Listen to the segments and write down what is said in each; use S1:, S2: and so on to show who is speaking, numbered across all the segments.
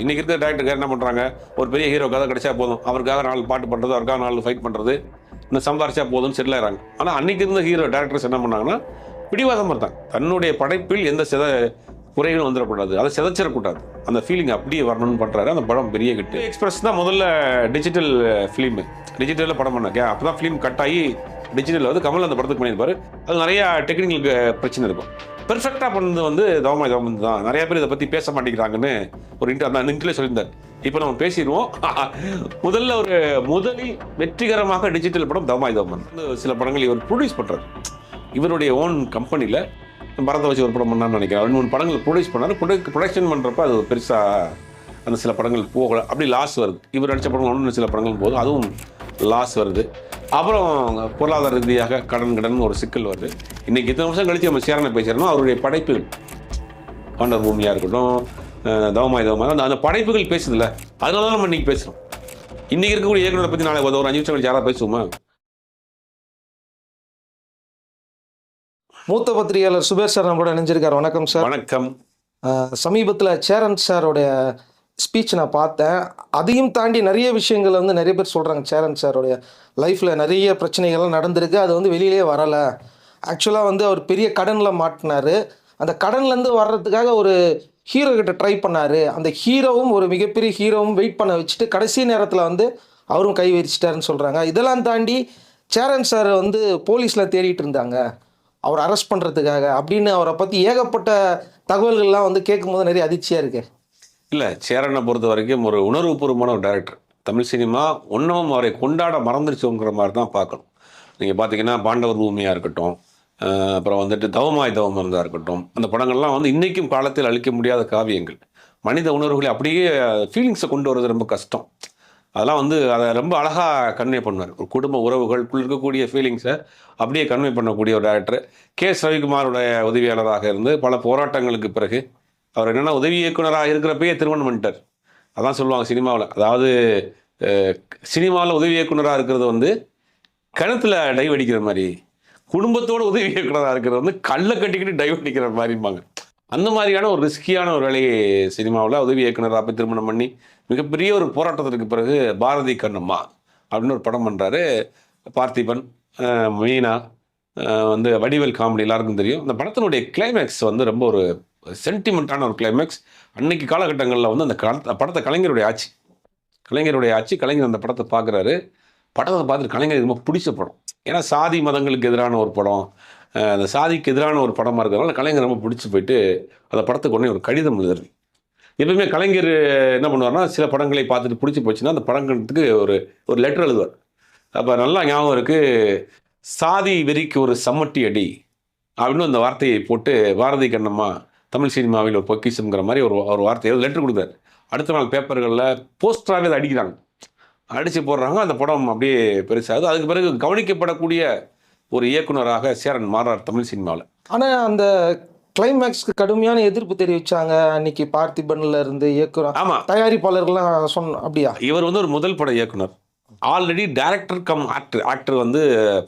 S1: இன்றைக்கி இருக்கிற டேரக்டருக்கு என்ன பண்ணுறாங்க ஒரு பெரிய ஹீரோ கதை கிடைச்சா போதும். அவருக்காக நாலு பாட்டு பண்ணுறது அவருக்காக நாலு ஃபைட் பண்ணுறது இன்னும் சம்பாரிச்சா போதும்னு செட்டில் ஆகிறாங்க ஆனால் அன்னைக்கு இருந்த ஹீரோ டேரக்டர்ஸ் என்ன பண்ணாங்கன்னா பிடிவாதம் இருந்தாங்க தன்னுடைய படைப்பில் எந்த சித குறைகளும் வந்துடக்கூடாது. அதை சிதைச்சிடக்கூடாது. அந்த ஃபீலிங் அப்படியே வரணும்னு பண்ணுறாரு அந்த படம் பெரிய கிட்டு எக்ஸ்பிரஸ் தான் முதல்ல டிஜிட்டல் ஃபிலிமு டிஜிட்டலில் படம் பண்ண அப்போ தான் ஃபிலிம் கட் ஆகி டிஜிட்டல் வந்து கமல் அந்த படத்துக்கு பண்ணியிருப்பார். அது நிறையா டெக்னிக்கல் பிரச்சனை இருக்கும். பெர்ஃபெக்டாக பண்ணது வந்து தவமாய் தவமந்து தான். நிறைய பேர் இதை பற்றி பேச மாட்டேங்கிறாங்கன்னு ஒரு இன்டர் அந்த இன்டர்வியூ சொல்லியிருந்தார். இப்போ நம்ம பேசிடுவோம். முதல்ல ஒரு முதலில் வெற்றிகரமாக டிஜிட்டல் படம் தவமாய் தவமன் சில படங்கள் இவர் ப்ரொடியூஸ் பண்ணுறாரு இவருடைய ஓன் கம்பெனியில் பரத வச்சு ஒரு படம் பண்ணான்னு நினைக்கிறேன். ரெண்டு மூணு படங்கள் ப்ரொடியூஸ் பண்ணார். ப்ரொடக்ஷன் பண்ணுறப்ப அது பெருசாக அந்த சில படங்கள் போகலை. அப்படி லாஸ் வருது. இவர் நடித்த படங்கள் ஒன்று சில படங்கள் போதும் அதுவும் லாஸ் வருது. அப்புறம் பொருளாதார ரீதியாக கடன் கடன் ஒரு சிக்கல் வருது. இன்னைக்கு இத்தனை வருஷம் கழிச்சு நம்ம சேரனை பேசுகிறோம் அவருடைய படைப்பு பாண்டர் பூமியாக இருக்கட்டும் தவமாய் தவமாய் அந்த அந்த படைப்புகள் பேசுதுல்ல. அதனால தான் நம்ம இன்னைக்கு பேசுகிறோம் இன்னைக்கு இருக்கக்கூடிய இயக்குனரை பற்றி நாளை ஒரு அஞ்சு நிமிஷம் கழிச்சு யாராவது பேசுவோமா?
S2: மூத்த பத்திரிகையாளர் சுபேர் சார் நம்ம கூட இணைஞ்சிருக்காரு. வணக்கம் சார்.
S1: வணக்கம்.
S2: சமீபத்தில் சேரன் சாரோடைய ஸ்பீச் நான் பார்த்தேன். அதையும் தாண்டி நிறைய விஷயங்கள் வந்து நிறைய பேர் சொல்கிறாங்க சேரன் சாரோடைய லைஃப்பில் நிறைய பிரச்சனைகள்லாம் நடந்திருக்கு. அது வந்து வெளியிலே வரலை. ஆக்சுவலாக வந்து அவர் பெரிய கடனில் மாட்டினார். அந்த கடன்லேருந்து வர்றதுக்காக ஒரு ஹீரோ கிட்ட ட்ரை பண்ணார். அந்த ஹீரோவும் ஒரு மிகப்பெரிய ஹீரோவும் வெயிட் பண்ண வச்சுட்டு கடைசி நேரத்தில் வந்து அவரும் கை விரிச்சிட்டாருன்னு சொல்கிறாங்க இதெல்லாம் தாண்டி சேரன் சார் வந்து போலீஸில் தேடிட்டு இருந்தாங்க. அவர் அரெஸ்ட் பண்ணுறதுக்காக அப்படின்னு அவரை பற்றி ஏகப்பட்ட தகவல்கள்லாம் வந்து கேட்கும்போது நிறைய அதிர்ச்சியாக இருக்குது
S1: இல்லை சேரனை பொறுத்த வரைக்கும் ஒரு உணர்வுபூர்வமான ஒரு டேரக்டர் தமிழ் சினிமா ஒன்றும் அவரை கொண்டாட மறந்துருச்சுங்கிற மாதிரி தான் பார்க்கணும். நீங்கள் பார்த்தீங்கன்னா பாண்டவர் பூமியாக இருக்கட்டும் அப்புறம் வந்துட்டு தவமாய் தவம் இருந்தால் இருக்கட்டும் அந்த படங்கள்லாம் வந்து இன்றைக்கும் காலத்தில் அழிக்க முடியாத காவியங்கள். மனித உணர்வுகளை அப்படியே ஃபீலிங்ஸை கொண்டு வர்றது ரொம்ப கஷ்டம். அதெல்லாம் வந்து அதை ரொம்ப அழகாக கன்வே பண்ணுவார். ஒரு குடும்ப உறவுகளுக்குள் இருக்கக்கூடிய ஃபீலிங்ஸை அப்படியே கன்வே பண்ணக்கூடிய ஒரு டேரக்டர் கே. எஸ் ரவிக்குமாருடைய உதவியாளராக இருந்து பல போராட்டங்களுக்கு பிறகு அவர் என்னென்னா உதவி இயக்குனராக இருக்கிறப்பயே திருமணம் பண்ணிட்டார். அதான் சொல்லுவாங்க சினிமாவில். அதாவது சினிமாவில் உதவி இயக்குனராக இருக்கிறது வந்து கிணத்துல டைவ் அடிக்கிற மாதிரி குடும்பத்தோட உதவி இயக்குனராக இருக்கிறது வந்து கல்லை கட்டிக்கிட்டு டைவ் அடிக்கிற மாதிரிம்பாங்க. அந்த மாதிரியான ஒரு ரிஸ்கியான ஒரு வேலையை சினிமாவில் உதவி இயக்குனராக போய் திருமணம் பண்ணி மிகப்பெரிய ஒரு போராட்டத்திற்கு பிறகு பாரதி கண்ணம்மா அப்படின்னு ஒரு படம் பண்ணுறாரு பார்த்திபன் மீனா வந்து வடிவேல் காமெடி எல்லாருக்கும் தெரியும். அந்த படத்தினுடைய கிளைமேக்ஸ் வந்து ரொம்ப ஒரு சென்டிமெண்ட்டான ஒரு கிளைமேக்ஸ் அன்னைக்கு காலகட்டங்களில் வந்து அந்த படத்தை கலைஞருடைய ஆட்சி. கலைஞருடைய ஆட்சி கலைஞர் அந்த படத்தை பார்க்குறாரு படத்தை பார்த்துட்டு கலைஞர் ரொம்ப பிடிச்ச படம். ஏன்னா சாதி மதங்களுக்கு எதிரான ஒரு படம். அந்த சாதிக்கு எதிரான ஒரு படமாக இருக்கிறதுனால கலைஞர் ரொம்ப பிடிச்சி போயிட்டு அந்த படத்துக்கு உடனே ஒரு கடிதம் எழுதுறது எப்பவுமே கலைஞர் என்ன பண்ணுவார்னா சில படங்களை பார்த்துட்டு பிடிச்சி போச்சுன்னா அந்த படங்களுக்கு ஒரு ஒரு லெட்டர் எழுதுவார். அப்போ நல்லா ஞாபகம் இருக்குது சாதி வெறிக்கு ஒரு சம்மட்டி அடி அப்படின்னு அந்த வார்த்தையை போட்டு பாரதி கண்ணம்மா தமிழ் சினிமாவில் ஒரு பொக்கிஷம்ங்கிற மாதிரி ஒரு ஒரு வார்த்தையை லெட்டர் கொடுத்தாரு. அடுத்த நாள் பேப்பர்களில் போஸ்டராகவே அதை அடிக்கிறாங்க. அடித்து போடுறாங்க அந்த படம் அப்படியே பெருசாகுது அதுக்கு பிறகு கவனிக்கப்படக்கூடிய ஒரு இயக்குனராக சேரன் மாறார் தமிழ் சினிமாவில்.
S2: ஆனால் அந்த கிளைமேக்ஸ்க்கு கடுமையான எதிர்ப்பு தெரிவிச்சாங்க அன்னைக்கு பார்த்திபன்ல இருந்து இயக்குனர்
S1: ஆமாம்
S2: தயாரிப்பாளர்கள்லாம் சொன்ன அப்படியா?
S1: இவர் வந்து ஒரு முதல் பட இயக்குனர். Already director cum actor actor வந்து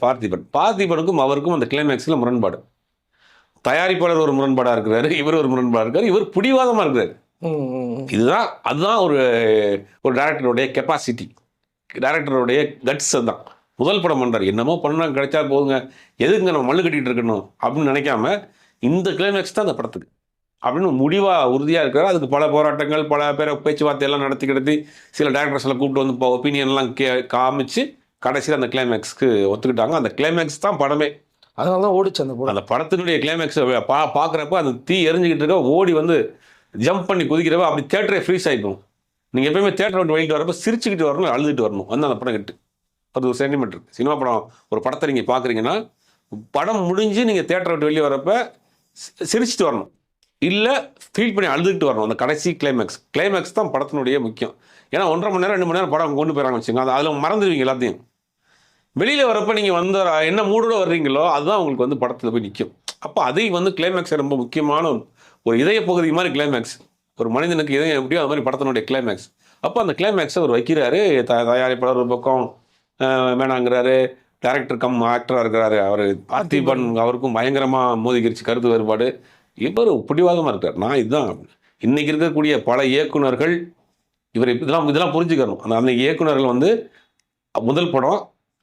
S1: பார்த்திபன். பார்த்திபனுக்கும் அவருக்கும் அந்த கிளைமேக்ஸில் முரண்பாடு. தயாரிப்பாளர் ஒரு முரண்பாடாக இருக்கிறாரு இவர் ஒரு முரண்பாடாக இருக்காரு இவர் பிடிவாதமாக இருக்கிறாரு. இதுதான் அதுதான் ஒரு ஒரு டேரக்டருடைய கெப்பாசிட்டி டேரக்டருடைய கட்ஸ் தான் முதல் படம் பண்ணுறாரு என்னமோ பண்ணா கிடைச்சா போதுங்க. எதுக்குங்க நம்ம மல்லு கட்டிட்டு இருக்கணும் அப்படின்னு நினைக்காம இந்த கிளைமேக்ஸ் தான் அந்த படத்துக்கு. அப்படின்னு முடிவாக உறுதியாக இருக்கிறார். அதுக்கு பல போராட்டங்கள் பல பேரை பேச்சுவார்த்தை எல்லாம் நடத்தி கிடத்தி சில டேரக்டர்ஸ் எல்லாம் கூப்பிட்டு வந்து ஒப்பீனியன்லாம் கே காமிச்சு கடைசியில் அந்த கிளைமேக்ஸ்க்கு ஒத்துக்கிட்டாங்க. அந்த கிளைமேக்ஸ் தான் படமே.
S2: அதனால தான் ஓடிச்சு அந்த படம்.
S1: அந்த படத்தினுடைய கிளைமேக்ஸ் பா பார்க்குறப்ப அந்த தீ எரிஞ்சுக்கிட்டு இருக்க ஓடி வந்து ஜம்ப் பண்ணி குதிக்கிறப்ப அப்படி தேட்டரே ஃப்ரீஸ் ஆகிடும் நீங்கள் எப்பயுமே தேட்டர் விட்டு வாங்கிட்டு வரப்போ சிரிச்சுக்கிட்டு வரணும் அழுதுட்டு வரணும். வந்து அந்த படம் கிட்டு. அது ஒரு சென்டிமெண்ட் இருக்குது சினிமா படம் ஒரு படத்தை நீங்கள் பார்க்குறீங்கன்னா படம் முடிஞ்சு நீங்கள் தேட்டரை விட்டு வெளியே வரப்ப சி- சிரிச்சிட்டு வரணும். இல்லை ஃபீல் பண்ணி அழுதுகிட்டு வரணும். அந்த கடைசி கிளைமேக்ஸ் கிளைமேக்ஸ் தான் படத்தினுடைய முக்கியம். ஏன்னா ஒன்றரை மணி நேரம் ரெண்டு மணி நேரம் படம் கொண்டு போயிடறாங்க வச்சுக்கோங்க. அதில் மறந்துடுவீங்க எல்லாத்தையும். வெளியில் வரப்போ நீங்கள் வந்து என்ன மூடோட வர்றீங்களோ அதுதான் உங்களுக்கு வந்து படத்தில் போய் நிற்கும் அப்போ அதை வந்து கிளைமேக்ஸ் ரொம்ப முக்கியமான ஒரு இதய பகுதி மாதிரி கிளைமேக்ஸ் ஒரு மனிதனுக்கு இதயம் எப்படியோ அது மாதிரி படத்தினுடைய கிளைமேக்ஸ் அப்போ அந்த கிளைமேக்ஸை அவர் வைக்கிறாரு த தயாரிப்பாளர் ஒரு பக்கம் வேணாங்கிறாரு டேரக்டர் கம் ஆக்டராக இருக்கிறாரு அவர். பார்த்திபன் அவருக்கும் பயங்கரமாக மோதிக்கிருச்சு கருத்து வேறுபாடு. இவர் பிடிவாதமாக இருக்கார். நான் இதுதான். இன்னைக்கு இருக்கக்கூடிய பல இயக்குனர்கள் இவர் இதெல்லாம் இதெல்லாம் புரிஞ்சுக்கணும். அந்த அந்த இயக்குனர்கள் வந்து முதல் படம்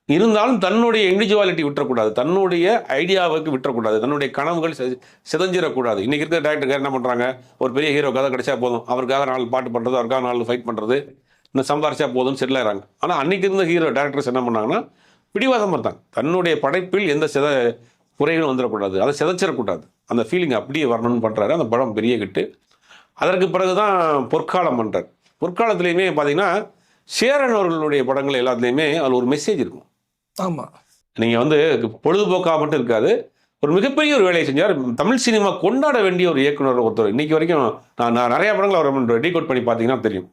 S1: இருந்தாலும் தன்னுடைய இண்டிவிஜுவாலிட்டி விட்டுறக்கூடாது. தன்னுடைய ஐடியாவுக்கு விட்டுறக்கூடாது. தன்னுடைய கனவுகள் சிதஞ்சிடக்கூடாது சிதைஞ்சிடக்கூடாது. இன்னைக்கு இருக்கிற டேரக்டர் என்ன பண்ணுறாங்க ஒரு பெரிய ஹீரோ கதை கிடைச்சா போதும். அவருக்காக நாலு பாட்டு பண்ணுறது அவருக்காக நாலு ஃபைட் பண்ணுறது இன்னும் சம்பாரிச்சா போதும்னு செட்டில் ஆகிறாங்க ஆனால் அன்னைக்கு இருந்த ஹீரோ டேரக்டர்ஸ் என்ன பண்ணாங்கன்னா பிடிவாதம் இருந்தாங்க. தன்னுடைய படைப்பில் எந்த சித குறைகளும் வந்துடக்கூடாது. அதை சிதைச்சிடக்கூடாது. அந்த ஃபீலிங் அப்படியே வரணும்னு பண்ணுறாரு அந்த படம் பெரிய கிட்டு அதற்கு பிறகு தான் பொற்காலம் பண்ணுறார் பொற்காலத்துலேயுமே பார்த்தீங்கன்னா சேரன் அவர்களுடைய படங்கள் எல்லாத்துலேயுமே அதில் ஒரு மெசேஜ் இருக்கும்.
S2: ஆமா.
S1: நீங்கள் வந்து பொழுதுபோக்காக மட்டும் இருக்காது. ஒரு மிகப்பெரிய ஒரு வேலையை செஞ்சார். தமிழ் சினிமா கொண்டாட வேண்டிய ஒரு இயக்குனர் ஒருத்தர். இன்னைக்கு வரைக்கும் நான் நான் நிறைய படங்கள் அவர் டீகோட் பண்ணி பார்த்தீங்கன்னா தெரியும்.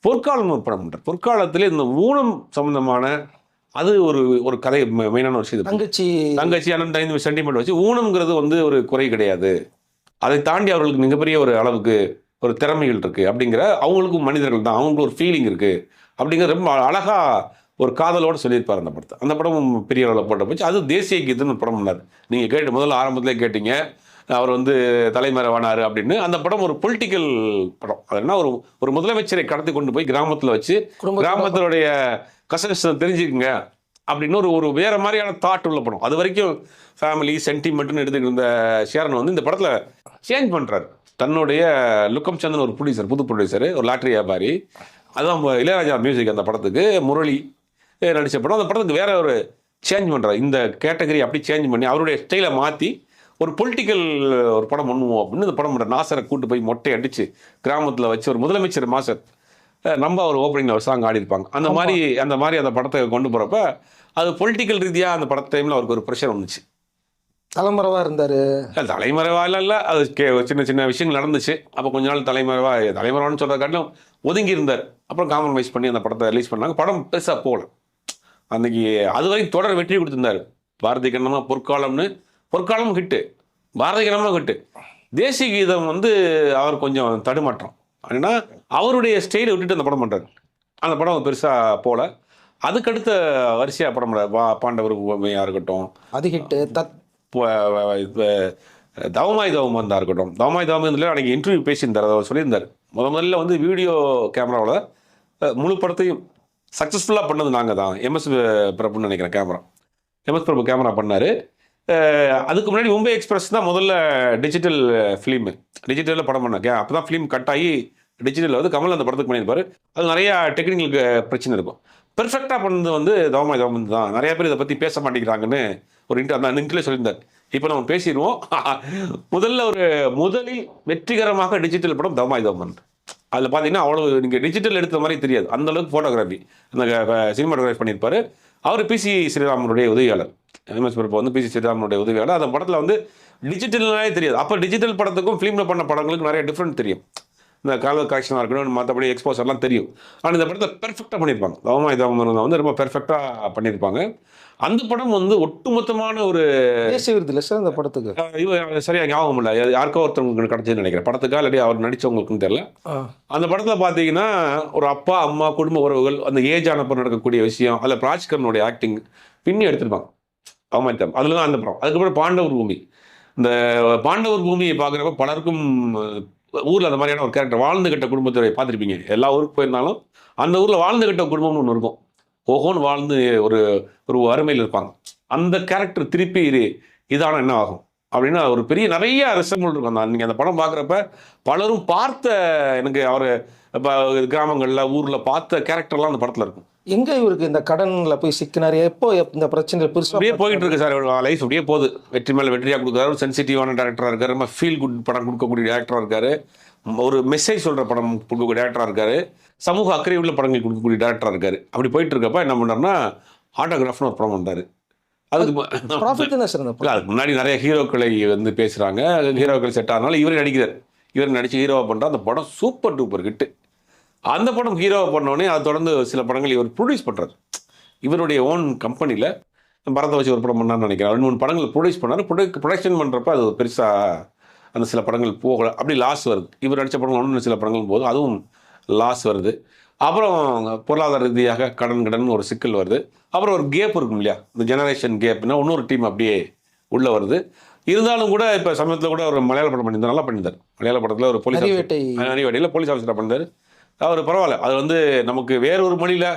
S1: பொற்காலம் ஒரு படம் பண்ணுறார் பொற்காலத்திலே இந்த ஊனம் சம்பந்தமான அது ஒரு ஒரு கதை மெயினான ஒரு விஷயம்.
S2: தங்கச்சி.
S1: தங்கச்சி அண்ணன் ஐந்து சென்டிமெண்ட் வச்சு ஊனம்ங்கிறது வந்து ஒரு குறை கிடையாது. அதை தாண்டி அவர்களுக்கு மிகப்பெரிய ஒரு அளவுக்கு ஒரு திறமைகள் இருக்கு. அப்படிங்கிற அவங்களுக்கும் மனிதர்கள் தான். அவங்களுக்கு ஒரு ஃபீலிங் இருக்கு. அப்படிங்கிற ரொம்ப அழகா ஒரு காதலோடு சொல்லியிருப்பார் அந்த படத்தை. அந்த படமும் பெரிய அளவில் போட்ட போச்சு. அது தேசிய கீதம்னு ஒரு படம் பண்ணார். நீங்கள் கேட்டு முதல்ல ஆரம்பத்திலே கேட்டீங்க அவர் வந்து தலைமறைவானார் அப்படின்னு. அந்த படம் ஒரு பொலிட்டிக்கல் படம். அது என்ன ஒரு ஒரு முதலமைச்சரை கடத்தி கொண்டு போய் கிராமத்தில் வச்சு கிராமத்தினுடைய கசகசம் தெரிஞ்சுக்குங்க அப்படின்னு ஒரு ஒரு வேற மாதிரியான தாட் உள்ள படம். அது வரைக்கும் ஃபேமிலி சென்டிமெண்ட்னு எடுத்துக்கிட்டு இருந்த ஷேரன் வந்து இந்த படத்தில் சேஞ்ச் பண்ணுறாரு தன்னுடைய லுக்கம் சந்தன் ஒரு ப்ரொடியூசர் புது ப்ரொடியூசர் ஒரு லாட்ரி வியாபாரி. அதுதான் இளையராஜா மியூசிக் அந்த படத்துக்கு. முரளி. நடிச்ச படம். அந்த படத்துக்கு வேற ஒரு சேஞ்ச் பண்ணுறாரு இந்த கேட்டகரி அப்படி சேஞ்ச் பண்ணி அவருடைய ஸ்டைலை மாற்றி ஒரு பொலிட்டிக்கல் ஒரு படம் பண்ணுவோம் அப்படின்னு இந்த படம் பண்ணுற நாசரை கூட்டு போய் மொட்டை அடிச்சு கிராமத்தில் வச்சு ஒரு முதலமைச்சர் மாசர் நம்ம ஒரு ஓப்பனிங்கில் ஒரு சாங் ஆடி இருப்பாங்க அந்த மாதிரி அந்த மாதிரி அந்த படத்தை கொண்டு போகிறப்ப அது பொலிட்டிக்கல் ரீதியாக அந்த படத்து டைமில் அவருக்கு ஒரு ப்ரெஷர் வந்துச்சு.
S2: தலைமறைவா இருந்தாரு.
S1: அது தலைமறைவால இல்லை அது கே சின்ன சின்ன விஷயங்கள் நடந்துச்சு. அப்போ கொஞ்ச நாள் தலைமறைவா தலைமறைவான்னு சொல்கிறத காட்டிலும் ஒதுங்கி இருந்தார். அப்புறம் காம்ப்ரமைஸ் பண்ணி அந்த படத்தை ரிலீஸ் பண்ணாங்க. படம் பெருசாக போகல. அன்னைக்கு அது வரைக்கும் தொடர் வெற்றி கொடுத்திருந்தாரு. பாரதி கண்ணமா பொற்காலம்னு. பொற்காலம் ஹிட்டு பாரதி கண்ணமா ஹிட்டு தேசிய கீதம் வந்து அவர் கொஞ்சம் தடுமாற்றம். அப்படின்னா அவருடைய ஸ்டைலை விட்டுட்டு அந்த படம் பண்ணுறாரு அந்த படம் பெருசாக போகல அதுக்கடுத்த வரிசையாக படம். வா பாண்டவர் உவமையாக இருக்கட்டும்.
S2: அது ஹிட்டு தத்
S1: தவமாய் தவம் வந்தா இருக்கட்டும். தவமாய் தவம் அன்றைக்கி இன்டர்வியூ பேசியிருந்தார். அவர் சொல்லியிருந்தார். முத முதல்ல வந்து வீடியோ கேமராவில் முழு படத்தையும் சக்ஸஸ்ஃபுல்லாக பண்ணது நாங்கள் தான் எம்எஸ் பிரபுன்னு நினைக்கிறேன் கேமரா. எம்எஸ் பிரபு கேமரா பண்ணார். அதுக்கு முன்னாடி மும்பை எக்ஸ்பிரஸ் தான் முதல்ல டிஜிட்டல் ஃபிலிமு டிஜிட்டலில் படம் பண்ண. அப்போ தான் ஃபிலிம் கட் ஆகி டிஜிட்டலில் வந்து கமல் அந்த படத்துக்கு பண்ணியிருப்பார். அது நிறையா டெக்னிக்கலுக்கு பிரச்சனை இருக்கும். பெர்ஃபெக்டாக பண்ணது வந்து தவமாய் தவம் தான். நிறையா பேர் இதை பற்றி பேச மாட்டேங்கிறாங்கன்னு ஒரு இன்டர் அந்த இன்டர்வியூ சொல்லியிருந்தார். இப்போ நம்ம பேசிடுவோம். முதல்ல ஒரு முதலில் வெற்றிகரமாக டிஜிட்டல் படம் தவமாய் தவமன். அதில் பார்த்தீங்கன்னா அவ்வளோ நீங்கள் டிஜிட்டல் எடுத்த மாதிரி தெரியாது. அந்த அளவுக்கு ஃபோட்டோகிராஃபி அந்த சினிமாட்டோகிராஃபி பண்ணியிருப்பார். அவர் பிசி ஸ்ரீராமனுடைய உதவியாளர். எம்எஸ் பிரபு வந்து பிசி ஸ்ரீராமனுடைய உதவியாளர். அந்த படத்தில் வந்து டிஜிட்டல்னாலே தெரியாது. அப்போ டிஜிட்டல் படத்துக்கும் ஃபிலிமில் பண்ண படங்களுக்கும் நிறைய டிஃப்ரெண்ட் தெரியும். இந்த கலர் கரெக்ஷனாக இருக்கணும் மற்றபடி எக்ஸ்போசர்லாம் தெரியும். ஆனால் இந்த படத்தை பெர்ஃபெக்டாக பண்ணியிருப்பாங்க. தவமா இதம் வந்து ரொம்ப பெர்ஃபெக்டாக பண்ணியிருப்பாங்க. அந்த படம் வந்து ஒட்டுமொத்தமான ஒரு
S2: தேசிய விருது இல்லை சார் அந்த படத்துக்கு.
S1: இவ சரியா ஞாபகம் இல்லை. யாருக்கோ ஒருத்தவங்களுக்கு கிடைச்சதுன்னு நினைக்கிறேன். படத்துக்கா இல்லாட்டி அவர் நடிச்சவங்களுக்குன்னு தெரியல. அந்த படத்தில் பார்த்தீங்கன்னா ஒரு அப்பா அம்மா குடும்ப உறவுகள் அந்த ஏஜ் ஆனப்ப நடக்கக்கூடிய விஷயம் அதில் ராஜ்கரனுடைய ஆக்டிங் பின்னி எடுத்திருப்பாங்க. அவமாத்தம் அதில் தான் அந்த படம். அதுக்கப்புறம் பாண்டவர் பூமி. இந்த பாண்டவர் பூமியை பார்க்குறப்ப பலருக்கும் ஊரில் அந்த மாதிரியான ஒரு கேரக்டர் வாழ்ந்து கட்ட குடும்பத்தை பார்த்துருப்பீங்க எல்லா ஊருக்கு போயிருந்தாலும் அந்த ஊரில் வாழ்ந்து கட்ட குடும்பம்னு ஒன்று இருக்கும். ஓஹோன்னு வாழ்ந்து ஒரு ஒரு அருமையில் இருப்பாங்க. அந்த கேரக்டர் திருப்பி இது இதான என்ன ஆகும்? அப்படின்னா ஒரு பெரிய நிறைய ரிசம்பிள் இருக்கும். அந்த நீங்கள் அந்த படம் பார்க்குறப்ப பலரும் பார்த்த எனக்கு அவர் இப்போ கிராமங்களில் ஊரில் பார்த்த கேரக்டர்லாம் அந்த படத்தில் இருக்கும்.
S2: எங்க இவருக்கு இந்த கடன்ல போய் சிக்கினாரு? எப்போ எப்- இந்த பிரச்சனை பெருசா
S1: அப்படியே போயிட்டு இருக்கு சார் லைஃப் அப்படியே போகுது. வெற்றி மேலே வெற்றியாக கொடுக்குறாரு. ஒரு சென்சிட்டிவான டேரக்டராக இருக்காரு. ரொம்ப ஃபீல் குட் படம் கொடுக்கக்கூடிய டேரக்டராக இருக்காரு. ஒரு மெசேஜ் சொல்கிற படம் கொடுக்கக்கூடிய டேரக்டராக இருக்காரு. சமூக அக்கறை உள்ள படங்கள் கொடுக்கக்கூடிய டேரக்டராக இருக்காரு. அப்படி போயிட்டு இருக்கப்ப என்ன பண்ணாருன்னா ஆட்டோகிராஃப்னு ஒரு படம் பண்ணாரு அதுக்கு அதுக்கு முன்னாடி நிறைய ஹீரோக்களை வந்து பேசுகிறாங்க ஹீரோக்கள் செட் ஆனாலும் இவரே நடிக்கிறார். இவர் நடிச்சு ஹீரோவை பண்ணுறா அந்த படம் சூப்பர் டூப்பர் ஹிட்டு அந்த படம் ஹீரோவை பண்ணோடனே அதை தொடர்ந்து சில படங்கள் இவர் ப்ரொடியூஸ் பண்ணுறாரு இவருடைய ஓன் கம்பெனியில் பரத்தை வச்சு ஒரு படம் பண்ணான்னு நினைக்கிறேன். ரெண்டு மூணு படங்கள் ப்ரொடியூஸ் பண்ணார். ப்ரொடக்ஷன் பண்ணுறப்ப அது பெருசாக அந்த சில படங்கள் போகல. அப்படி லாஸ் வருது. இவர் நடித்த படம் ஒன்று சில படங்கள் போதும். அதுவும் லாஸ் வருது. அப்புறம் பொருளாதார ரீதியாக கடன் கடன் ஒரு சிக்கல் வருது. அப்புறம் ஒரு கேப் இருக்கும் இல்லையா? இந்த ஜெனரேஷன் கேப்னா இன்னொரு டீம் அப்படியே உள்ளே வருது. இருந்தாலும் கூட இப்போ சமயத்தில் கூட ஒரு மலையாள படம் பண்ணியிருந்தார் நல்லா பண்ணியிருந்தார். மலையாள படத்தில் ஒரு போலீஸ்
S2: நரிவேட்டை
S1: நிறைவேட்டியில் போலீஸ் ஆஃபீஸராக பண்ணியிருந்தார். அவர் பரவாயில்ல. அது வந்து நமக்கு வேற ஒரு மொழியில்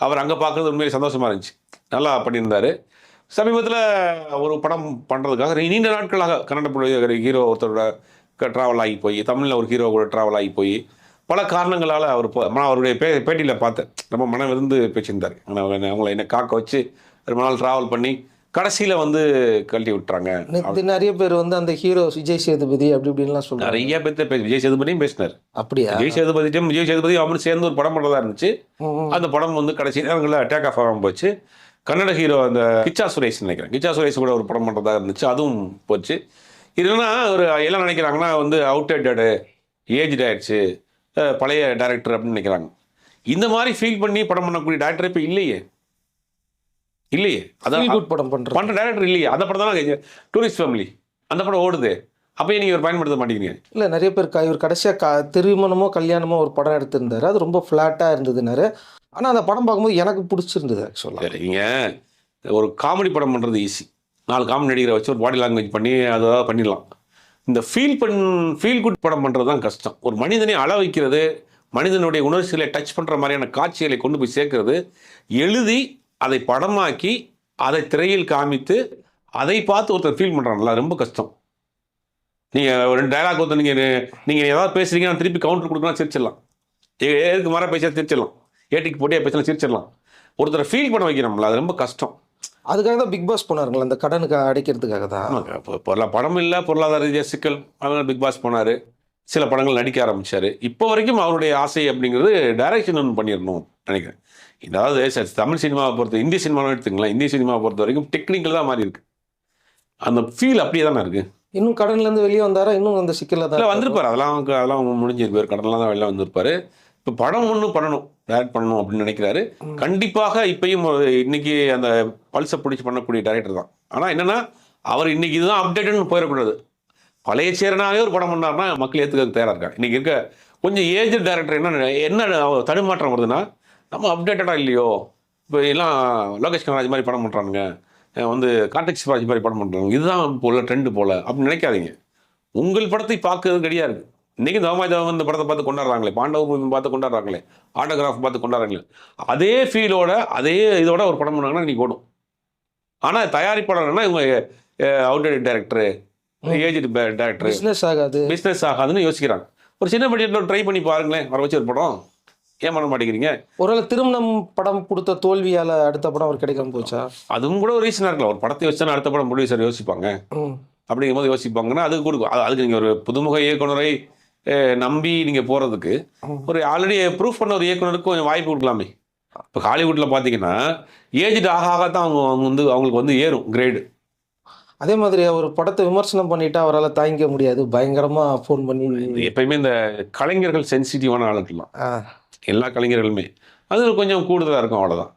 S1: அவர் அங்கே பார்க்கறது உண்மையிலே சந்தோஷமா இருந்துச்சு. நல்லா பண்ணியிருந்தார். சமீபத்தில் ஒரு படம் பண்ணுறதுக்காக நீண்ட நாட்களாக கன்னட ஹீரோ ஒருத்தரோட ட்ராவல் ஆகி போய் தமிழில் ஒரு ஹீரோ கூட ட்ராவல் ஆகி போய் பல காரணங்களால் அவர் நான் அவருடைய பே பேட்டியில் பார்த்தேன் ரொம்ப மனம் இருந்து பேசியிருந்தார் ஆனால் அவங்கள என்னை காக்க வச்சு ரொம்ப நாள் ட்ராவல் பண்ணி கடைசியில் வந்து கழட்டி விட்டுறாங்க.
S2: இது நிறைய பேர் வந்து அந்த ஹீரோ விஜய் சேதுபதி அப்படி இப்படின்லாம் சொல்றாங்க.
S1: நிறைய பேர்த்த பேசி விஜய் சேதுபதியும் பேசினார்.
S2: அப்படியா?
S1: விஜய் சேதுபதியும் விஜய் சேதுபதி அவரும் சேர்ந்து ஒரு படம் பண்ணுறதா இருந்துச்சு. அந்த படம் வந்து கடைசி நேரங்களில் அட்டாக் ஆஃப் ஆகாமல் போச்சு. கன்னட ஹீரோ அந்த கிச்சா சுரேஷ் நினைக்கிறேன். கிச்சா சுரேஷ் கூட ஒரு படம் பண்ணுறதா இருந்துச்சு. அதுவும் போச்சு. இல்லைன்னா ஒரு எல்லாம் நினைக்கிறாங்கன்னா வந்து அவுட்டேட்டடு ஏஜ் ஆயிடுச்சு. பழைய டைரக்டர் அப்படின்னு நினைக்கிறாங்க. இந்த மாதிரி ஃபீல் பண்ணி படம் பண்ணக்கூடிய டேரக்டர் இப்போ இல்லையே. இல்லையே. அதான்
S2: good படம் பண்றது.
S1: பண்ணுற டேரக்டர் இல்லையே. அந்த படம் தான் டூரிஸ்ட் ஃபேமிலி அந்த படம் ஓடுது. அப்போ நீங்கள் ஒரு பயன்படுத்த மாட்டேங்கிறீங்க.
S2: இல்ல நிறைய பேர் க- இவர் கடைசியா க திருமணமோ கல்யாணமோ ஒரு படம் எடுத்திருந்தாரு. அது ரொம்ப ஃபிளாட்டா இருந்ததுனாரு ஆனா அந்த படம் பார்க்கும்போது எனக்கு பிடிச்சிருந்தது ஆக்சுவலா
S1: சரி நீங்கள் ஒரு காமெடி படம் பண்ணுறது ஈஸி நாலு காமெடி நடிகரை வச்சு ஒரு பாடி லாங்குவேஜ் பண்ணி அதை பண்ணிடலாம். இந்த ஃபீல் பண் ஃபீல் குட் படம் பண்ணுறது தான் கஷ்டம். ஒரு மனிதனை அள வைக்கிறது மனிதனுடைய உணர்ச்சிகளை டச் பண்ணுற மாதிரியான காட்சிகளை கொண்டு போய் சேர்க்கறது எழுதி அதை படமாக்கி அதை திரையில் காமித்து அதை பார்த்து ஒருத்தர் ஃபீல் பண்ணுறாங்களா ரொம்ப கஷ்டம். நீங்கள் ரெண்டு டைலாக் ஒருத்தர் நீங்கள் நீங்கள் ஏதாவது பேசுகிறீங்கன்னா திருப்பி கவுண்டர் கொடுக்கலாம் சிரிச்சிடலாம். ஏதுக்கு மாற பேசினா சிரிச்சிடலாம். ஏட்டிக்கு போட்டியாக பேசலாம் சிரிச்சிடலாம். ஒருத்தரை ஃபீல் பண்ண வைக்கிறோம்ல அது ரொம்ப கஷ்டம்.
S2: அதுக்காக தான் பிக் பாஸ் போனாருங்களா அந்த கடனுக்கு அடைக்கிறதுக்காக தான்
S1: பொருளா படம் இல்லை பொருளாதார ரீதியாக சிக்கல். அதனால பிக் பாஸ் போனார். சில படங்கள் நடிக்க ஆரம்பிச்சார். இப்போ வரைக்கும் அவருடைய ஆசை அப்படிங்கிறது டைரக்ஷன் ஒன்று பண்ணிடணும் நினைக்கிறேன். இதாவது சரி தமிழ் சினிமாவை பொறுத்த இந்திய சினிமாவை எடுத்துங்களேன் இந்திய சினிமாவை பொறுத்த வரைக்கும் டெக்னிக்கல் தான் மாறி இருக்கு. அந்த ஃபீல் அப்படியே தானே இருக்கு.
S2: இன்னும் கடன்ல இருந்து வெளியே வந்தாரா? இன்னும் அந்த சிக்கல்ல தான்?
S1: வந்திருப்பார். அதெல்லாம் அதெல்லாம் முடிஞ்சிருப்பார் கடன்லாம் தான் வெளில வந்திருப்பாரு. இப்போ படம் ஒன்று பண்ணணும். டேரக்ட் பண்ணணும் அப்படின்னு நினைக்கிறாரு. கண்டிப்பாக இப்பயும் ஒரு இன்னைக்கு அந்த பல்ஸை பிடிச்சி பண்ணக்கூடிய டைரக்டர் தான். ஆனால் என்னென்னா அவர் இன்றைக்கி இதுதான் அப்டேட்டட்னு போயிடக்கூடாது. பழைய சேரனாகவே ஒரு படம் பண்ணார்னா மக்கள் ஏற்றுக்க தயாராக இருக்காங்க. இன்றைக்கி இருக்க கொஞ்சம் ஏஜ் டேரக்டர் என்ன என்ன தடுமாற்றம் வருதுன்னா நம்ம அப்டேட்டடாக இல்லையோ? இப்போ எல்லாம் லோகேஷ் கனராஜ் மாதிரி படம் பண்ணுறானுங்க வந்து கார்த்திக் சிவாஜி மாதிரி படம் பண்ணுறாங்க இதுதான் போல ட்ரெண்டு போல. அப்படின்னு நினைக்காதீங்க. உங்கள் படத்தை பார்க்கறது கிடையாது இருக்குது இன்றைக்கி தவமாய் தவம் இந்த படத்தை பார்த்து கொண்டாடுறாங்களே. பாண்டவ பூமி பார்த்து கொண்டாடுறாங்களே. ஆட்டோகிராஃப் பார்த்து கொண்டாடுறாங்களே. அதே ஃபீலோட அதே இதோட ஒரு படம் பண்ணாங்கன்னா இன்றைக்கி ஓடும். ஆனால் தயாரிப்பாளர்னா இவங்க outdate director age director
S2: business ஆகாது.
S1: பிஸ்னஸ் ஆகாதுன்னு யோசிக்கிறாங்க. ஒரு சின்ன பட்ஜெட்டில் ட்ரை பண்ணி பாருங்களேன். வர வச்சு ஒரு படம். ஏன் பண்ண மாட்டேங்கிறீங்க?
S2: ஒருவேளை திருமணம் படம் கொடுத்த தோல்வியால அடுத்த படம் அவர் கிடைக்காம போச்சா?
S1: அதுவும் கூட ஒரு ரீசனாக இருக்கலாம். ஒரு படத்தை வச்சா அடுத்த படம் ப்ரொடியூசர் யோசிப்பாங்க.
S2: ம்.
S1: அப்படிங்கும்போது யோசிப்பாங்கன்னா அது கொடுக்கும். அது- அதுக்கு நீங்கள் ஒரு புதுமுக இயக்குனரை நம்பி நீங்கள் போகிறதுக்கு ஒரு ஆல்ரெடி ப்ரூஃப் பண்ண ஒரு இயக்குனருக்கு கொஞ்சம் வாய்ப்பு கொடுக்கலாமே. இப்போ ஹாலிவுட்டில் பார்த்தீங்கன்னா ஏஜ்டு ஆக ஆக தான் அவங்க அவங்க வந்து அவங்களுக்கு வந்து ஏறும் கிரேடு
S2: அதே மாதிரி அவர் படத்தை விமர்சனம் பண்ணிட்டா அவரால் தாங்கிக்க முடியாது. பயங்கரமா ஃபோன் பண்ணி
S1: எப்பயுமே இந்த கலைஞர்கள் சென்சிட்டிவான ஆளுக்கலாம்
S2: ஆ,
S1: எல்லா கலைஞர்களுமே. அது கொஞ்சம் கூடுதலாக இருக்கும் அவ்வளோதான்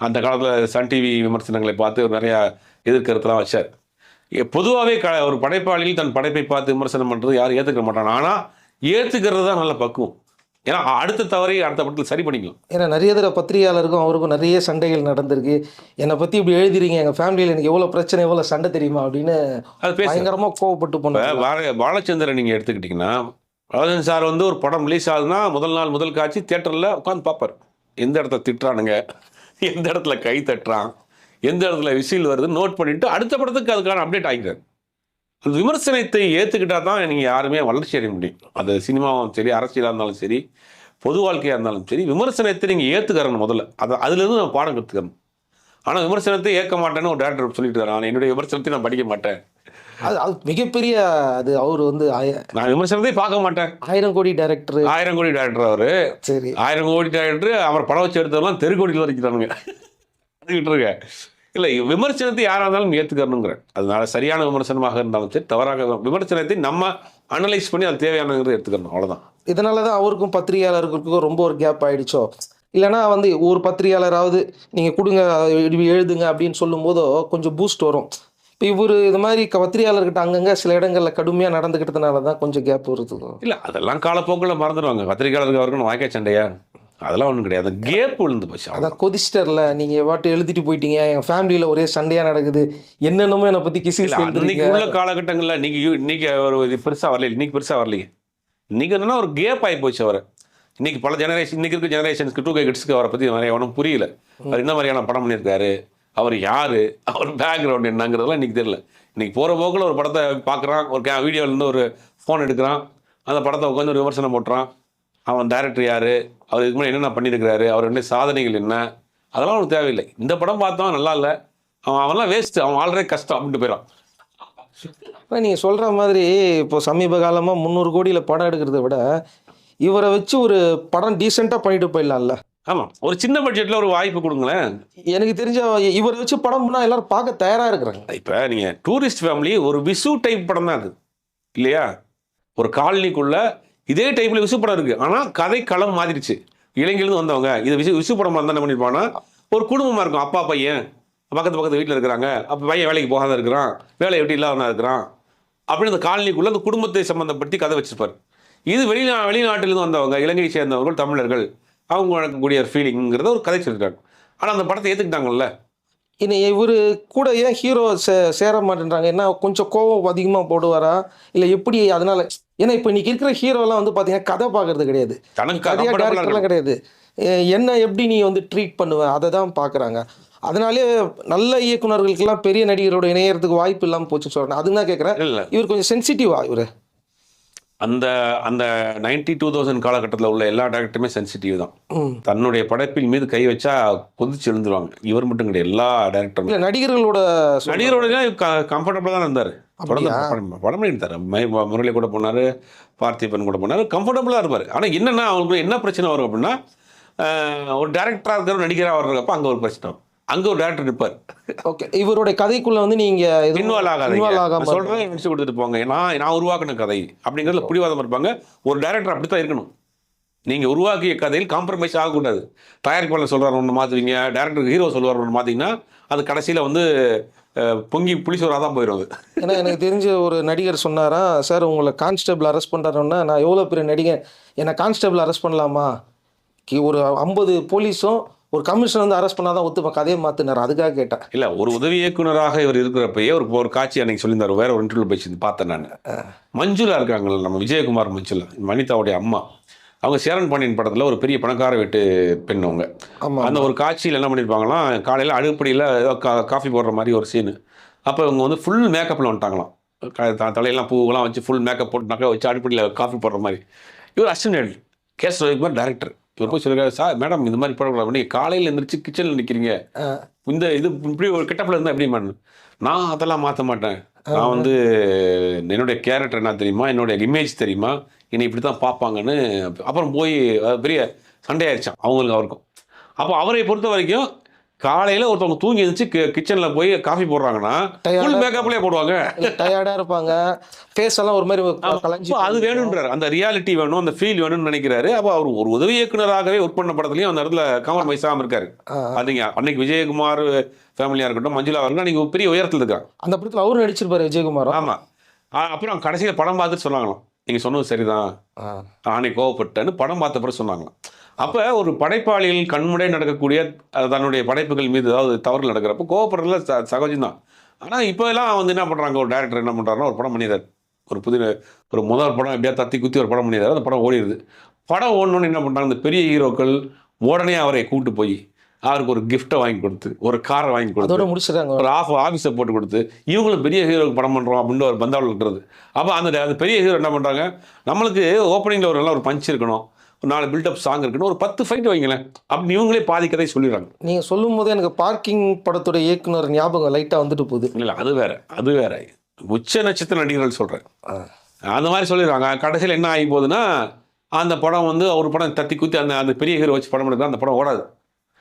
S1: அந்த காலத்தில் சன் டிவி விமர்சனங்களை பார்த்து நிறையா எதிர்கருத்தெல்லாம் வச்சார். பொதுவாகவே க ஒரு படைப்பாளியில் தன் படைப்பை பார்த்து விமர்சனம் பண்ணுறது யாரும் ஏற்றுக்க மாட்டாங்க. ஆனால் ஏற்றுக்கிறது தான் நல்ல பக்குவம். ஏன்னா அடுத்த தவறை அடுத்த படத்தில் சரி பண்ணிக்கலாம்.
S2: ஏன்னா நிறைய தடவை பத்திரிகையாளருக்கும் அவருக்கும் நிறைய சண்டைகள் நடந்திருக்கு. என்னை பற்றி இப்படி எழுதிறீங்க எங்கள் ஃபேமிலியில் எனக்கு எவ்வளோ பிரச்சனை எவ்வளோ சண்டை தெரியுமா அப்படின்னு
S1: அது
S2: பயங்கரமாக கோவப்பட்டு
S1: பால பாலச்சந்திரன் நீங்கள் எடுத்துக்கிட்டிங்கன்னா பாலச்சந்திரன் சார் வந்து ஒரு படம் ரிலீஸ் ஆகுதுன்னா முதல் நாள் முதல் காட்சி தியேட்டரில் உட்காந்து பார்ப்பார். எந்த இடத்துல திட்டுறானுங்க? எந்த இடத்துல கை தட்டுறான்? எந்த இடத்துல விசில் வருது நோட் பண்ணிட்டு அடுத்த படத்துக்கு அதுக்கான அப்டேட் ஆகிக்கிறார் அந்த விமர்சனத்தை ஏற்றுக்கிட்டா தான் நீங்கள் யாருமே வளர்ச்சி அடைய முடியும். அது சினிமாவும் சரி அரசியலாக இருந்தாலும் சரி பொது வாழ்க்கையாக இருந்தாலும் சரி விமர்சனத்தை நீங்கள் ஏற்றுக்கிறணும் முதல்ல. அது அதுலேருந்து நம்ம பாடம் கற்றுக்கணும் ஆனால் விமர்சனத்தை ஏற்க மாட்டேன்னு ஒரு டேரக்டர் சொல்லிட்டு. நான் என்னுடைய விமர்சனத்தை நான் படிக்க மாட்டேன்.
S2: அது அது மிகப்பெரிய அது அவர் வந்து
S1: நான் விமர்சனத்தை பார்க்க மாட்டேன்.
S2: ஆயிரம் கோடி டைரக்டர்
S1: ஆயிரம் கோடி டேரக்டர் அவரு.
S2: சரி.
S1: ஆயிரம் கோடி டேரக்டர் அவர் படம் வச்சு எடுத்ததெல்லாம் தெருக்கோடியில் வரைக்கிறானுங்க இருக்க. இல்லை விமர்சனத்தை யாராக இருந்தாலும் ஏற்றுக்கணுங்கிற அதனால சரியான விமர்சனமாக இருந்தாலும் சரி தவறாக விமர்சனத்தை நம்ம அனலைஸ் பண்ணி அது தேவையானதை எடுத்துக்கணும் அவ்வளோதான்
S2: இதனால தான் அவருக்கும் பத்திரிகையாளர்களுக்கும் ரொம்ப ஒரு கேப் ஆயிடுச்சோ? இல்லைன்னா வந்து ஒரு பத்திரிகையாளராவது நீங்கள் கொடுங்க எழுதி எழுதுங்க அப்படின்னு சொல்லும்போதோ கொஞ்சம் பூஸ்ட் வரும். இப்போ இவர் இது மாதிரி பத்திரிகையாளர்கிட்ட அங்கங்கே சில இடங்களில் கடுமையாக நடந்துக்கிட்டதுனால தான் கொஞ்சம் கேப் வருது.
S1: இல்லை அதெல்லாம் காலப்போக்கில் மறந்துடுவாங்க. பத்திரிகையாளருக்கு அவருக்கு வாய்க்கா சண்டையா? அதெல்லாம் ஒன்றும் கிடையாது. கேப் விழுந்து போச்சு.
S2: அதான் கொதிஸ்டர்ல நீங்க வாட்டு எழுதிட்டு போயிட்டீங்க. என் ஃபேமிலியில ஒரே சண்டையா நடக்குது. என்னென்னமோ என்னை பத்தி கிசி
S1: இல்ல, அன்னைக்கு உள்ள காலகட்டங்களில் இன்னைக்கு யூ- இன்னைக்கு ஒரு இது பெருசா வரல இன்னைக்கு பெருசா வரலையே. இன்னைக்கு என்னன்னா ஒரு கேப் ஆகி போச்சு அவரை. இன்னைக்கு பல ஜெனரேஷன் இன்னைக்கு இருக்க ஜெனரேஷன்ஸ்க்கு டூ கே கிட்ஸ்க்கு அவரை பத்தி நிறைய ஒன்றும் புரியல. அவர் என்ன மாதிரியான படம் பண்ணியிருக்காரு? அவர் யாரு? அவர் பேக்ரவுண்ட் என்னங்கிறதெல்லாம் இன்னைக்கு தெரியல. இன்னைக்கு போற போக்குல ஒரு படத்தை பார்க்குறான். ஒரு கே வீடியோல இருந்து ஒரு ஃபோன் எடுக்கிறான். அந்த படத்தை உட்காந்து ஒரு விமர்சனம் போட்டுறான். அவன் டேரக்டர் யாரு? அவர் இதுக்கு முன்னாடி என்னென்ன பண்ணியிருக்கிறாரு? அவர் என்ன சாதனைகள் என்ன? அதெல்லாம் அவனுக்கு தேவையில்லை. இந்த படம் பார்த்தோம் நல்லா இல்லை. அவன் அவன்லாம் வேஸ்ட் அவன் ஆல்ரெடி கஷ்டம் அப்படின்ட்டு போயிடான்
S2: ஆனா நீங்க சொல்ற மாதிரி இப்போ சமீப காலமா முந்நூறு கோடியில படம் எடுக்கிறத விட இவரை வச்சு ஒரு படம் டீசெண்டா பண்ணிட்டு போயிடலாம்ல.
S1: ஆமாம் ஒரு சின்ன பட்ஜெட்டில் ஒரு வாய்ப்பு கொடுங்களேன்.
S2: எனக்கு தெரிஞ்ச இவரை வச்சு படம் பண்ணா எல்லாரும் பார்க்க தயாரா இருக்கிறாங்க.
S1: இப்போ நீங்கள் டூரிஸ்ட் ஃபேமிலி ஒரு விசு டைப் படம் தான் அது. இல்லையா? ஒரு காலனிக்குள்ள இதே டைப்பில் விசு படம் இருக்குது ஆனால் கதை களம் மாறிடுச்சு. இளைஞர்லேருந்து வந்தவங்க இது விசு விசு படமாக இருந்தால் என்ன பண்ணியிருப்பாங்கன்னா ஒரு குடும்பமாக இருக்கும். அப்பா பையன் பக்கத்து பக்கத்து வீட்டில் இருக்கிறாங்க. அப்போ பையன் வேலைக்கு போகாத இருக்கிறான். வேலையை விட்டு இல்லாதவனா இருக்கிறான். அப்படின்னு அந்த காலனிக்குள்ள அந்த குடும்பத்தை சம்மந்தப்படுத்தி கதை வச்சுருப்பார். இது வெளிநா வெளிநாட்டிலிருந்து வந்தவங்க இலங்கையை சேர்ந்தவர்கள் தமிழர்கள் அவங்க வழங்கக்கூடிய ஒரு ஃபீலிங்கிறத ஒரு கதை சொல்லியிருக்காங்க ஆனால் அந்த படத்தை ஏற்றுக்கிட்டாங்கல்ல
S2: இனி இவரு கூட ஏன் ஹீரோ சே சேர மாட்டேன்றாங்க? என்ன கொஞ்சம் கோவம் அதிகமாக போடுவாரா? இல்லை எப்படி அதனால ஏன்னா இப்போ இன்னைக்கு இருக்கிற ஹீரோலாம் வந்து பார்த்தீங்கன்னா கதை பார்க்கறது கிடையாது.
S1: தனக்கு
S2: கதையா
S1: comfortable-ஆ
S2: டேரக்டர்லாம் கிடையாது. என்ன எப்படி நீ வந்து ட்ரீட் பண்ணுவ? அதை தான் பார்க்குறாங்க அதனாலே நல்ல இயக்குனர்களுக்கெல்லாம் பெரிய நடிகரோட இணையறதுக்கு வாய்ப்பு இல்லாமல் போச்சு சொல்கிறேன் அதுக்கு தான் கேட்குறேன் இவர் கொஞ்சம் சென்சிட்டிவா இவர்.
S1: அந்த அந்த நைன்டி டூ தௌசண்ட் காலகட்டத்தில் உள்ள எல்லா டேரக்டருமே சென்சிட்டிவ் தான். தன்னுடைய படைப்பின் மீது கை வச்சா கொதிச்சு எழுந்துருவாங்க. இவர் மட்டும் கிடையாது எல்லா டேரக்டருமே
S2: நடிகர்களோட.
S1: நடிகரோட கம்ஃபர்டபுளாக தான் இருந்தார்? படம் படம் பண்ணிட்டார் முரளி கூட போனார் பார்த்திபன் கூட போனார். கம்ஃபர்டபுளாக இருப்பார். ஆனால் என்னென்னா அவங்களுக்கு என்ன பிரச்சனை வரும் அப்படின்னா ஒரு டேரக்டராக இருக்கிற நடிகராக வர்றப்ப அங்கே ஒரு பிரச்சனை வரும். அங்கே ஒரு டேரக்டர் இருப்பார்.
S2: ஓகே இவருடைய கதைக்குள்ள வந்து நீங்க எதுவும்
S1: இன்வால்வ் ஆகாதீங்க.
S2: involve
S1: நான்
S2: ஆகாம
S1: சொல்றதை முடிச்சு கொடுத்துட்டு போங்க. நான் நான் உருவாக்கின கதை அப்படிங்கிறதுல பிடிவாதம் இருப்பாங்க. ஒரு டைரக்டர் அப்படித்தான் இருக்கணும். நீங்க உருவாக்கிய கதையில் காம்ப்ரமைஸ் ஆகக்கூடாது. தயாரிப்பாளர் சொல்றாரு ஒன்று மாற்றுவீங்க டேரக்டர் ஹீரோ சொல்லுவார் ஒன்று மாற்றிங்கன்னா அது கடைசியில் வந்து பொங்கி புளிசோராக தான் போயிடும் அது.
S2: ஏன்னா எனக்கு தெரிஞ்ச ஒரு நடிகர் சொன்னாரா சார் உங்களை கான்ஸ்டபிள் அரெஸ்ட் பண்ணுறாருன்னா நான் எவ்வளோ பெரிய நடிகன்? என்னை கான்ஸ்டபிள் அரெஸ்ட் பண்ணலாமா? கி- ஒரு ஐம்பது போலீஸும் ஒரு கமிஷனர் வந்து அரெஸ்ட் பண்ணாதான் ஒத்துப்பேன் கதையை மாற்றினார் அதுக்காக கேட்டேன்.
S1: இல்லை ஒரு உதவி இயக்குனராக இவர் இருக்கிறப்பயே ஒரு ஒரு காட்சி அன்னைக்கு சொல்லியிருந்தார். வேற ஒரு இன்டர்வியூ போய் பார்த்தேன் நான். மஞ்சுளா இருக்காங்கல்ல நம்ம விஜயகுமார் மஞ்சுளா வனிதாவுடைய அம்மா. அவங்க சேரன் பாண்டியன் படத்தில் ஒரு பெரிய பணக்கார வீட்டு பெண் அவங்க. அந்த ஒரு காட்சியில் என்ன பண்ணியிருப்பாங்களாம் காலையில் அடுப்படியில் காஃபி போடுற மாதிரி ஒரு சீனு அப்போ இவங்க வந்து ஃபுல் மேக்கப்பில் வந்துட்டாங்களாம். தலையெல்லாம் பூவெல்லாம் வச்சு ஃபுல் மேக்கப் போட்டு நகை வச்சு அடுப்படியில் காஃபி போடுற மாதிரி. இவர் அசிஸ்டன்ட் கேஸ் ரவிக்குமார் டேரக்டர் இவர் போய் சார் மேடம் இந்த மாதிரி போடக்கூடாது. நீங்கள் காலையில் எழுந்திரிச்சு கிச்சனில் நிற்கிறீங்க இந்த இது இப்படி ஒரு கெட்டப்பில் இருந்தால் எப்படி மேடம்? நான் அதெல்லாம் மாற்ற மாட்டேன். நான் வந்து என்னுடைய கேரக்டர் என்ன தெரியுமா? என்னுடைய இமேஜ் தெரியுமா? என்னை இப்படி தான் பார்ப்பாங்கன்னு அப்புறம் போய் பெரிய சண்டை ஆயிடுச்சான் அவங்களுக்கு அவருக்கும். அப்போ அவரை பொறுத்த வரைக்கும் காலையில் ஒருத்தவங்க தூங்கி எழுந்துச்சு கிச்சனில் போய் காஃபி போடுறாங்கன்னா ஃபுல் மேக்கப்லேயே போடுவாங்க.
S2: டயர்டாக இருப்பாங்க. ஃபேஸ் எல்லாம் ஒரு மாதிரி கலைஞ்சி
S1: அது வேணுன்றார் அந்த ரியாலிட்டி வேணும் அந்த ஃபீல் வேணும்னு நினைக்கிறாரு. அப்போ அவர் ஒரு உதவி இயக்குனராகவே ஒர்க் பண்ண படத்துலையும் அந்த இடத்துல காம்ப்ரமைஸ் ஆகாம இருக்காரு. அதுங்க அன்னைக்கு விஜயகுமார் ஃபேமிலியாக இருக்கட்டும் மஞ்சுளா அன்னைக்கு ஒரு பெரிய உயரத்தில் இருக்காங்க.
S2: அந்த படத்தில் அவரும் நடிச்சிருப்பாரு விஜயகுமார்
S1: ஆமாம் அப்புறம் கடைசியில் படம் பார்த்துட்டு சொன்னாங்களாம். நீங்கள் சொன்னது சரிதான். ஆணை கோவப்பட்டேன்னு படம் பார்த்த பிறகு சொன்னாங்களாம். அப்போ ஒரு படைப்பாளிகள் கண்முடே நடக்கக்கூடிய தன்னுடைய படைப்புகள் மீது ஏதாவது தவறு நடக்கிறப்ப கோவப்படுறதுல ச சகஜம்தான். ஆனால் இப்போ எல்லாம் வந்து என்ன பண்ணுறாங்க ஒரு டேரக்டர் என்ன பண்ணுறாருன்னா ஒரு படம் பண்ணிடுறாரு. ஒரு புதிய ஒரு முதல் படம் எப்படியா தத்தி குத்தி ஒரு படம் பண்ணிடுறாரு. அந்த படம் ஓடிடுது. படம் ஓடணுன்னு என்ன பண்ணுறாங்க இந்த பெரிய ஹீரோக்கள் உடனே அவரை கூட்டு போய் அவருக்கு ஒரு கிஃப்ட்டை வாங்கி கொடுத்து ஒரு காரை வாங்கி கொடுத்து
S2: அதோட
S1: ஒரு ஆஃப் ஆஃபீஸை போட்டு கொடுத்து இவங்களும் பெரிய ஹீரோக்கு படம் பண்ணுறோம் அப்படின்னு ஒரு பந்தாவில் இருக்கிறது. அப்போ அந்த அந்த பெரிய ஹீரோ என்ன பண்ணுறாங்க நம்மளுக்கு ஓப்பனிங்கில் ஒரு நல்ல ஒரு பஞ்ச் இருக்கணும். நாலு பில்டப் சாங் இருக்கணும் ஒரு பத்து ஃபைட் வைங்களேன். அப்படின்னு இவங்களே பாதி கதை சொல்லிடுறாங்க.
S2: நீங்கள் சொல்லும் போது எனக்கு பார்க்கிங் படத்துடைய இயக்குனர் ஞாபகம் லைட்டாக வந்துட்டு போகுது.
S1: இல்லை அது வேற அது வேற. உச்ச நட்சத்திர நடிகர்கள் சொல்கிறேன் அந்த மாதிரி சொல்லிடுறாங்க. கடைசியில் என்ன ஆகி போகுதுன்னா அந்த படம் வந்து ஒரு படம் தத்தி குத்தி அந்த அந்த பெரிய ஹீரோ வச்சு படம் எடுத்தா அந்த படம் ஓடாது.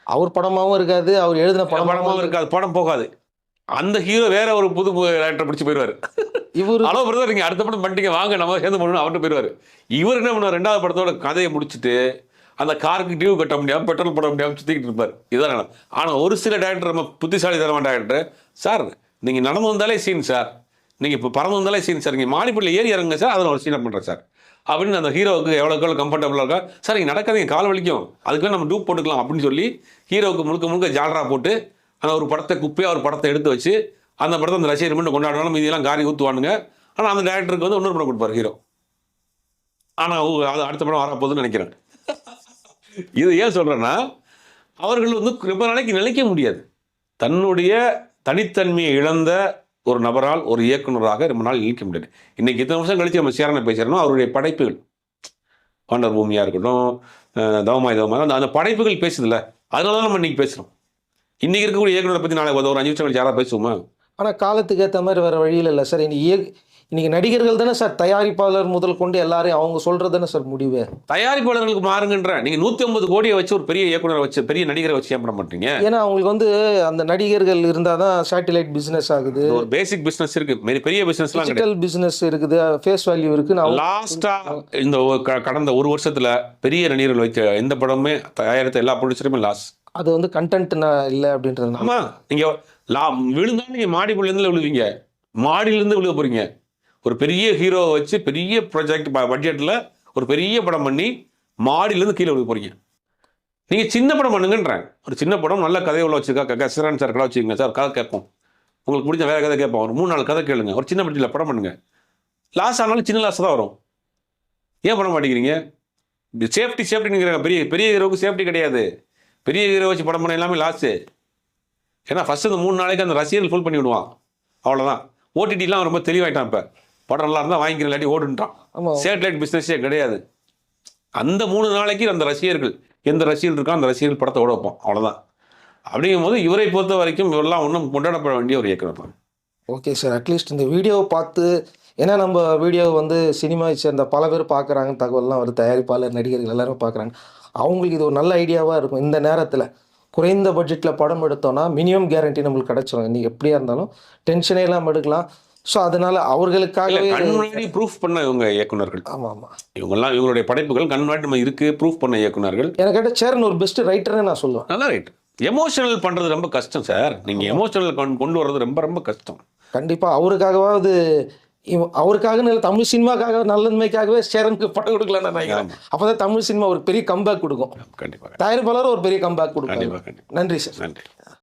S2: அவர் படமாவும் இருக்காது அவர் எழுதின
S1: படமாகவும்
S2: படமாவும்
S1: இருக்காது படம் போகாது. அந்த ஹீரோ வேற ஒரு புது டேரக்டர் பிடிச்சி போயிடுவார்.
S2: இவர்
S1: ஹலோ பிரதர் நீங்கள் அடுத்த படம் பண்ணிட்டீங்க வாங்க நம்ம சேர்ந்து பண்ணணும் அவர்கிட்ட போயிடுவார். இவர் என்ன பண்ணுவார் ரெண்டாவது படத்தோட கதையை முடிச்சுட்டு அந்த காருக்கு டியூ கட்ட முடியாமல் பெட்ரோல் போட முடியாமல் சுற்றிக்கிட்டு இருப்பார். இதுதான் நிலம். ஆனால் ஒரு சில டேரக்டர் நம்ம புத்திசாலி தரமான டேரக்டர் சார் நீங்கள் நடந்து வந்தாலே சீன் சார் நீங்கள் இப்போ பறந்து வந்தாலே சீன் சார் நீங்கள் மாடிப்பள்ளியில் ஏறி இறங்குங்க சார் அதில் ஒரு சீனை பண்ணுறேன் சார் அப்படின்னு அந்த ஹீரோவுக்கு எவ்வளோக்கு எவ்வளோ கம்ஃபர்டபுளாக இருக்கா? சார் இங்கே நடக்காதீங்க கால் வலிக்கும். அதுக்கு நம்ம டூப் போட்டுக்கலாம் அப்படின்னு சொல்லி ஹீரோவுக்கு முழுக்க முழுக்க ஜாலரா போட்டு அந்த ஒரு படத்தை குப்பையாக ஒரு படத்தை எடுத்து வச்சு அந்த படத்தை அந்த ரசிகர் மட்டும் கொண்டாடுவாங்க மீதியெல்லாம் காரி ஊற்றுவானுங்க ஆனால் அந்த டேரக்டருக்கு வந்து இன்னொரு படம் கொடுப்பார் ஹீரோ ஆனால் அது அடுத்த படம் வரப்போகுதுன்னு நினைக்கிறேன். இது ஏன் சொல்கிறேன்னா அவர்கள் வந்து ரொம்ப நாளைக்கு நிலைக்க முடியாது. தன்னுடைய தனித்தன்மையை இழந்த ஒரு நபரால் ஒரு இயக்குனராக ரொம்ப நாள் நிற்க முடியாது. இன்றைக்கி இத்தனை வருஷம் கழிச்சு நம்ம சேரனை பேசுகிறோம் அவருடைய படைப்புகள். பாண்டர் பூமியாக இருக்கட்டும் தவமாய் தவமாய் அந்த அந்த படைப்புகள் பேசுதில்ல. அதனால தான் நம்ம இன்றைக்கி பேசுகிறோம் இன்றைக்கி இருக்கக்கூடிய இயக்குநரை பற்றி நாளைக்கு ஒரு அஞ்சு வருஷம் கழிச்சு யாராவது பேசுவோமா?
S2: ஆனால் காலத்துக்கு ஏற்ற மாதிரி வேறு வழியில் இல்லை. சார் இன்னைக்கு இய இன்னைக்கு நடிகர்கள் தானே சார் தயாரிப்பாளர் முதல் கொண்டு எல்லாரையும் அவங்க சொல்கிறது தானே சார் முடிவு.
S1: தயாரிப்பாளர்களுக்கு மாறுங்கன்ற. நீங்கள் நூற்றி ஐம்பது கோடியை வச்சு ஒரு பெரிய இயக்குனரை வச்சு பெரிய நடிகரை வச்சு ஏன் பண்ண மாட்டீங்க?
S2: ஏன்னா அவங்களுக்கு வந்து அந்த நடிகர்கள் இருந்தால் தான் சேட்டிலைட் பிஸ்னஸ் ஆகுது.
S1: ஒரு பேசிக் பிசினஸ் இருக்கு. பெரிய- கிடையாது.
S2: டிஜிட்டல் பிஸ்னஸ் இருக்குது. ஃபேஸ் வேல்யூ இருக்குது நான்
S1: லாஸ்டா இந்த கடந்த ஒரு வருஷத்துல பெரிய நடிகர்கள் வைத்த எந்த படமே தயாரித்த எல்லா ப்ரொடியூசருமே லாஸ்
S2: அது வந்து கண்டென்ட் இல்லை அப்படின்றதுனால
S1: ஆமா. நீங்க லா விழுந்தாலும் நீங்கள் மாடிக்குள்ள விழுவீங்க. மாடியிலேருந்து விழுக போகிறீங்க ஒரு பெரிய ஹீரோவை வச்சு பெரிய ப்ராஜெக்ட் பட்ஜெட்டில் ஒரு பெரிய படம் பண்ணி மாடியிலேருந்து கீழே விழுக போகிறீங்க நீங்கள் சின்ன படம் பண்ணுங்கன்றேன். ஒரு சின்ன படம் நல்ல கதை உள்ள வச்சுருக்கா சிறான் சார் கதை வச்சுக்கோங்க சார் கதை கேட்போம். உங்களுக்கு பிடிச்ச வேற கதை கேட்போம். ஒரு மூணு நாலு கதை கேளுங்க. ஒரு சின்ன பட்ஜெட்டில் படம் பண்ணுங்க. லாஸ் ஆனாலும் சின்ன லாஸ் தான் வரும். ஏன் பண்ண மாட்டேங்கிறீங்க? சேஃப்டி சேஃப்டிங்கிறாங்க பெரிய பெரிய ஹீரோவுக்கு சேஃப்டி கிடையாது. பெரிய ஹீரோ வச்சு படம் பண்ண எல்லாமே லாஸு ஏன்னா ஃபஸ்ட்டு இந்த மூணு நாளைக்கு அந்த ரசிகர்கள் ஃபுல் பண்ணி விடுவான். அவ்வளோதான் ஓடிடிலாம் ரொம்ப தெளிவாயிட்டான் இப்போ. படம் நல்லா இருந்தால் வாங்கிக்கிற இல்லாட்டி
S2: ஆமாம்
S1: சேட்டலைட் பிஸ்னஸே கிடையாது. அந்த மூணு நாளைக்கு அந்த ரசிகர்கள் எந்த ரசிகர்கள் இருக்கோ அந்த ரசிகர்கள் படத்தை ஓட வைப்போம் அவ்வளோதான் அப்படிங்கும்போது இவரை பொறுத்த வரைக்கும் இவரெல்லாம் ஒன்றும் கொண்டாடப்பட வேண்டிய ஒரு இயக்குனர் தான்.
S2: ஓகே சார் அட்லீஸ்ட் இந்த வீடியோவை பார்த்து ஏன்னா நம்ம வீடியோ வந்து சினிமாவை சேர்ந்த பல பேர் பார்க்குறாங்க தகவல்லாம் ஒரு தயாரிப்பாளர் நடிகர்கள் எல்லாரும் பார்க்குறாங்க. அவங்களுக்கு இது ஒரு நல்ல ஐடியாவாக இருக்கும். இந்த நேரத்தில். குறைந்த பட்ஜெட்டில் படம் எடுத்தோம்னா மினிமம் கேரண்டி நம்மளுக்கு கிடச்சிரும். இன்னைக்கு எப்படியா இருந்தாலும் டென்ஷனே இல்லாமல் எடுக்கலாம். ஸோ அதனால
S1: கண் முன்னாடி ப்ரூஃப் பண்ண இவங்க இயக்குனர்கள்.
S2: ஆமாம். ஆமாம்
S1: இவங்கெல்லாம் இவங்களுடைய படைப்புகள் கண் முன்னாடி நம்ம இருக்கு ப்ரூஃப் பண்ண இயக்குனர்கள்.
S2: எனக்கு கேட்ட சேரன் ஒரு பெஸ்ட் ரைட்டர்னு நான் சொல்லுவேன்.
S1: நல்லா ரைட் எமோஷனல் பண்ணுறது ரொம்ப கஷ்டம் சார் நீங்கள் எமோஷனல் கொண்டு வர்றது ரொம்ப ரொம்ப கஷ்டம்.
S2: கண்டிப்பாக அவருக்காகவாவது அவருக்காக இல்லை தமிழ் சினிமாக்காக நல்லன்மைக்காகவே சேரனுக்கு படம் கொடுக்கலாம்னு நான் நினைக்கிறேன் அப்போ தான் தமிழ் சினிமா ஒரு பெரிய கம்பேக் கொடுக்கும்.
S1: கண்டிப்பாக
S2: தயாரிப்பாளர் ஒரு பெரிய கம்பேக் கொடுக்கும். நன்றி சார்.
S1: நன்றி.